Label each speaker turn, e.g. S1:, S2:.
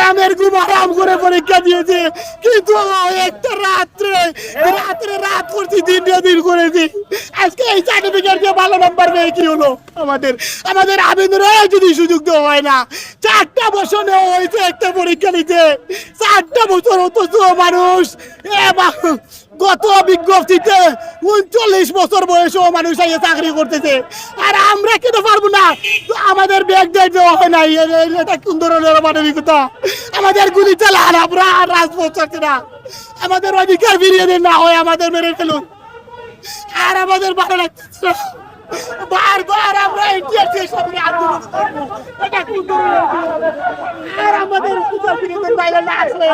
S1: আরামের ঘুম আরাম করে পরীক্ষা দিয়েছে। কিন্তু একটা রাত্রে রাত্রে রাত করছি দিন দিন করেছি। আজকে এই সার্টিফিকেট দিয়ে ভালো নাম্বার পেয়ে কি হলো? আমাদের আমাদের আবেদন যদি সুযোগ দেওয়া হয় না, চারটা বছর নেওয়া হয়েছে একটা পরীক্ষা নিতে চারটা বছর অথচ মানুষ। গত বিজ্ঞপ্তিতে উনচল্লিশ বছর বয়সেও মানুষ আইয়ে চাকরি করতেছে। আর আমরা কেন পারব না? আমাদের ব্যাগ দিয়ে দেওয়া হয় না। এ- এ- এটা কোন ধরনের মানবিকতা আমাদের গুলি চালান, আমরা আর রাজপথ চাচ্ছি না। আমাদের অধিকার ফিরিয়ে দিন না হয় আমাদের মেরে ফেলুন আর আমাদের ভালো লাগতেছে না। বারবার আমরা ইতিহাসে সামনে আন্দোলন করব। এটা কোন ধরনের আমাদের পূজার দিন বাইরে না আসলে